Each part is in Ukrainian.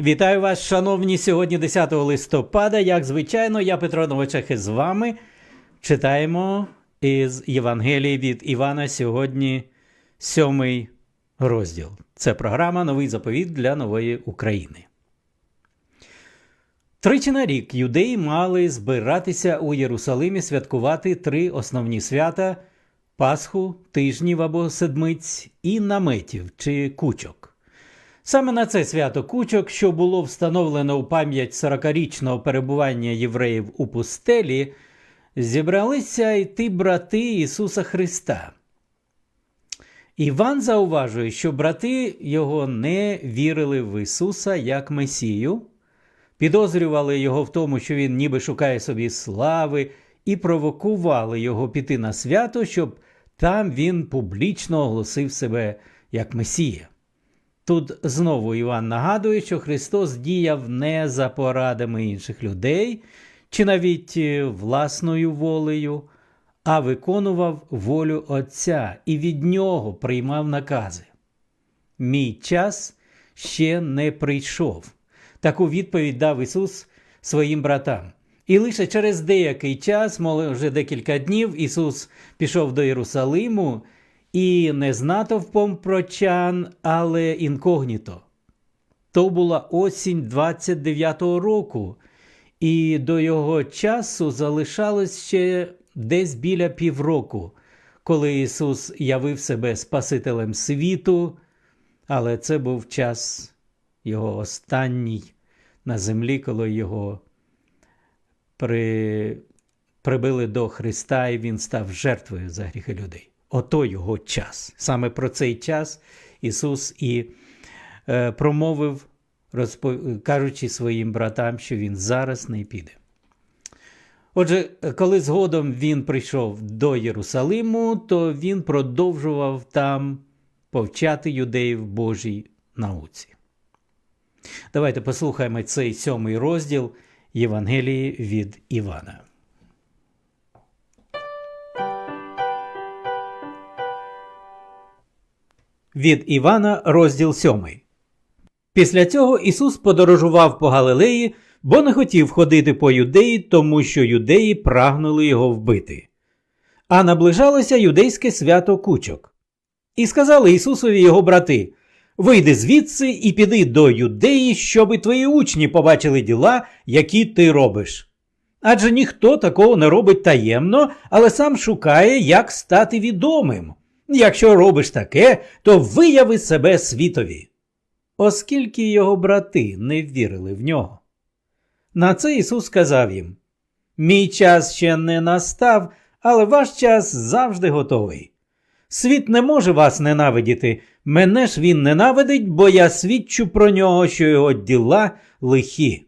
Вітаю вас, шановні, сьогодні 10 листопада. Як звичайно, я Петро Новочех із вами. Читаємо із Євангелії від Івана сьогодні сьомий розділ. Це програма Новий заповіт для нової України. Тричі на рік юдеї мали збиратися у Єрусалимі святкувати три основні свята Пасху, тижнів або седмиць і наметів чи кучок. Саме на це свято кучок, що було встановлено у пам'ять 40-річного перебування євреїв у пустелі, зібралися йти брати Ісуса Христа. Іван зауважує, що брати його не вірили в Ісуса як Месію, підозрювали його в тому, що він ніби шукає собі слави, і провокували його піти на свято, щоб там він публічно оголосив себе як Месія. Тут знову Іван нагадує, що Христос діяв не за порадами інших людей чи навіть е, власною волею, а виконував волю Отця і від нього приймав накази. Мій час ще не прийшов. Таку відповідь дав Ісус своїм братам. І лише через деякий час, може декілька днів, Ісус пішов до Єрусалиму і не з натовпом прочан, але інкогніто. То була осінь 29-го року, і до його часу залишалось ще десь біля півроку, коли Ісус явив себе Спасителем світу, але це був час його останній на землі, коли його при... прибили до Христа, і Він став жертвою за гріхи людей. Ото його час. Саме про цей час Ісус і е, промовив, розпо... кажучи своїм братам, що Він зараз не піде. Отже, коли згодом він прийшов до Єрусалиму, то він продовжував там повчати юдеїв Божій науці. Давайте послухаємо цей сьомий розділ Євангелії від Івана. Від Івана, розділ 7. Після цього Ісус подорожував по Галилеї, бо не хотів ходити по юдеї, тому що юдеї прагнули його вбити. А наближалося юдейське свято кучок. І сказали Ісусові його брати: Вийди звідси і піди до юдеї, щоби твої учні побачили діла, які ти робиш. Адже ніхто такого не робить таємно, але сам шукає, як стати відомим. Якщо робиш таке, то вияви себе світові. Оскільки його брати не вірили в нього. На це Ісус сказав їм: Мій час ще не настав, але ваш час завжди готовий. Світ не може вас ненавидіти, мене ж він ненавидить, бо я свідчу про нього, що його діла лихі.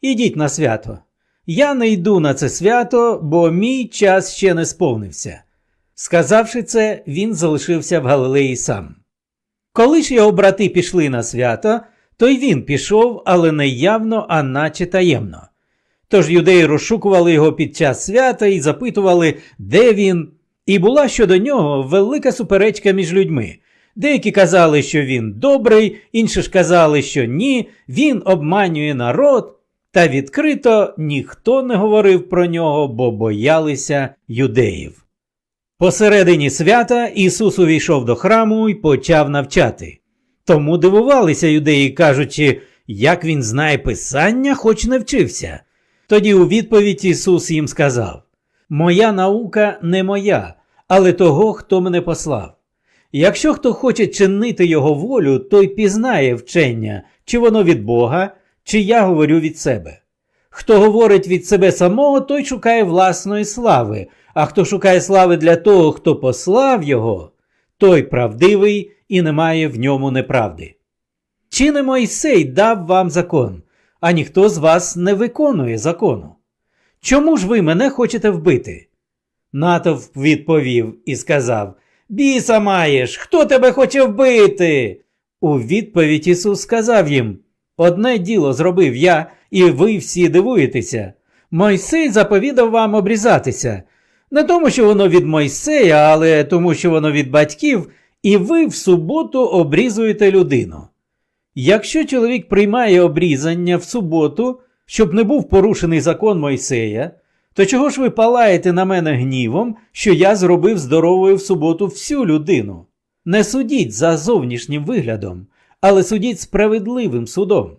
Ідіть на свято. Я не йду на це свято, бо мій час ще не сповнився. Сказавши це, він залишився в Галилеї сам. Коли ж його брати пішли на свято, то й він пішов, але не явно, а наче таємно. Тож юдеї розшукували його під час свята і запитували, де він, і була щодо нього велика суперечка між людьми. Деякі казали, що він добрий, інші ж казали, що ні, він обманює народ, та відкрито ніхто не говорив про нього, бо боялися юдеїв. Посередині свята Ісус увійшов до храму і почав навчати. Тому дивувалися юдеї, кажучи, як він знає Писання, хоч не вчився. Тоді у відповідь Ісус їм сказав: Моя наука не моя, але того, хто мене послав. Якщо хто хоче чинити Його волю, той пізнає вчення, чи воно від Бога, чи я говорю від себе. Хто говорить від себе самого, той шукає власної слави, а хто шукає слави для того, хто послав його, той правдивий і немає в ньому неправди. Чи не Мойсей дав вам закон, а ніхто з вас не виконує закону? Чому ж ви мене хочете вбити? Натовп відповів і сказав Біса маєш, хто тебе хоче вбити? У відповідь Ісус сказав їм Одне діло зробив я, і ви всі дивуєтеся. Мойсей заповідав вам обрізатися. Не тому, що воно від Мойсея, але тому, що воно від батьків, і ви в суботу обрізуєте людину. Якщо чоловік приймає обрізання в суботу, щоб не був порушений закон Мойсея, то чого ж ви палаєте на мене гнівом, що я зробив здоровою в суботу всю людину? Не судіть за зовнішнім виглядом, але судіть справедливим судом.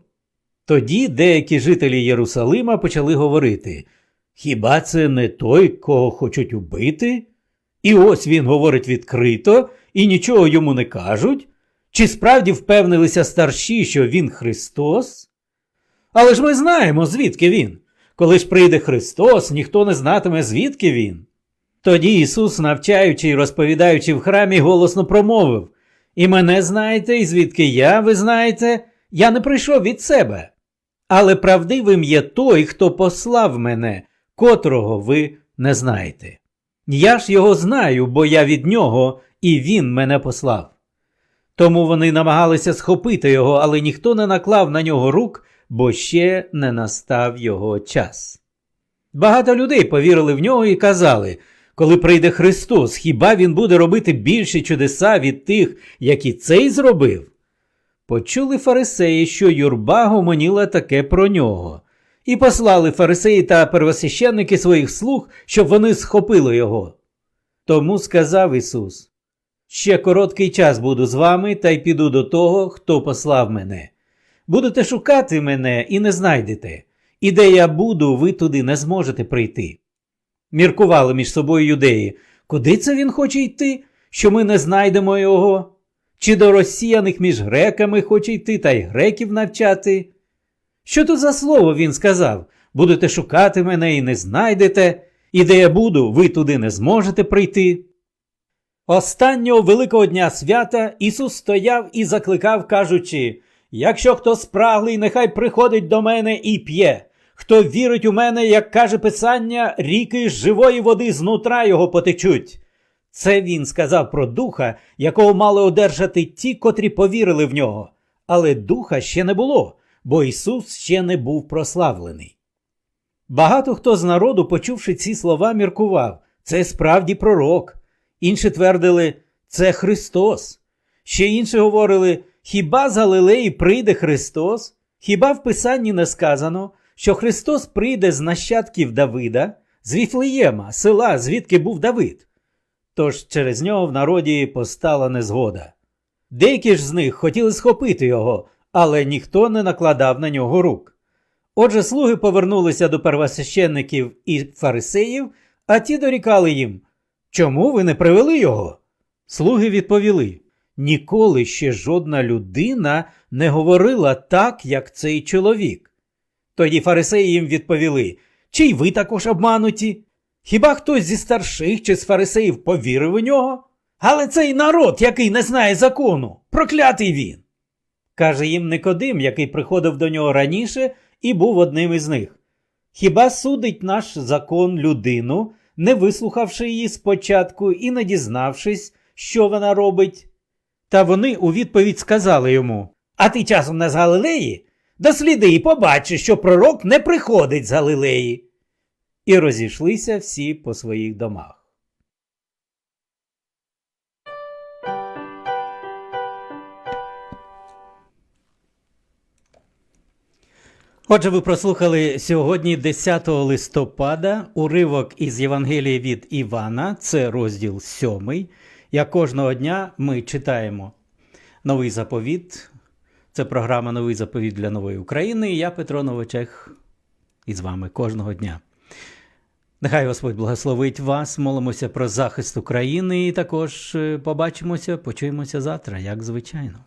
Тоді деякі жителі Єрусалима почали говорити Хіба це не той, кого хочуть убити? І ось він говорить відкрито і нічого йому не кажуть. Чи справді впевнилися старші, що він Христос? Але ж ми знаємо, звідки він. Коли ж прийде Христос, ніхто не знатиме, звідки він. Тоді Ісус, навчаючи й розповідаючи в храмі, голосно промовив І мене знаєте, і звідки я, ви знаєте, я не прийшов від себе. Але правдивим є той, хто послав мене, котрого ви не знаєте. Я ж його знаю, бо я від нього, і він мене послав. Тому вони намагалися схопити його, але ніхто не наклав на нього рук, бо ще не настав його час. Багато людей повірили в нього і казали, коли прийде Христос, хіба він буде робити більші чудеса від тих, які цей зробив? Почули фарисеї, що юрба гомоніла таке про нього, і послали фарисеї та первосвященники своїх слуг, щоб вони схопили його. Тому сказав Ісус: Ще короткий час буду з вами та й піду до того, хто послав мене. Будете шукати мене і не знайдете, і де я буду, ви туди не зможете прийти. Міркували між собою юдеї, куди це він хоче йти, що ми не знайдемо його? Чи до розсіяних між греками хоче йти та й греків навчати? Що тут за слово він сказав? Будете шукати мене і не знайдете, і де я буду, ви туди не зможете прийти. Останнього великого дня свята Ісус стояв і закликав, кажучи Якщо хто спраглий, нехай приходить до мене і п'є. Хто вірить у мене, як каже Писання, ріки живої води знутра його потечуть. Це він сказав про духа, якого мали одержати ті, котрі повірили в нього. Але духа ще не було, бо Ісус ще не був прославлений. Багато хто з народу, почувши ці слова, міркував це справді пророк. Інші твердили це Христос. Ще інші говорили Хіба з Галилеї прийде Христос? Хіба в Писанні не сказано, що Христос прийде з нащадків Давида, з Віфлеєма, села, звідки був Давид? Тож через нього в народі постала незгода. Деякі ж з них хотіли схопити його, але ніхто не накладав на нього рук. Отже, слуги повернулися до первосвященників і фарисеїв, а ті дорікали їм Чому ви не привели його? Слуги відповіли Ніколи ще жодна людина не говорила так, як цей чоловік. Тоді фарисеї їм відповіли Чи й ви також обмануті? Хіба хтось зі старших чи з фарисеїв повірив у нього? Але цей народ, який не знає закону, проклятий він. Каже їм Никодим, який приходив до нього раніше і був одним із них. Хіба судить наш закон людину, не вислухавши її спочатку і не дізнавшись, що вона робить? Та вони у відповідь сказали йому А ти часом не з Галилеї? Досліди і побачиш, що пророк не приходить з Галилеї. І розійшлися всі по своїх домах. Отже, ви прослухали сьогодні, 10 листопада, уривок із Євангелії від Івана, це розділ 7. Як кожного дня ми читаємо новий заповіт. Це програма Новий заповіт для нової України. Я, Петро Новичех, із вами кожного дня. Нехай Господь благословить вас, молимося про захист України і також побачимося, почуємося завтра, як звичайно.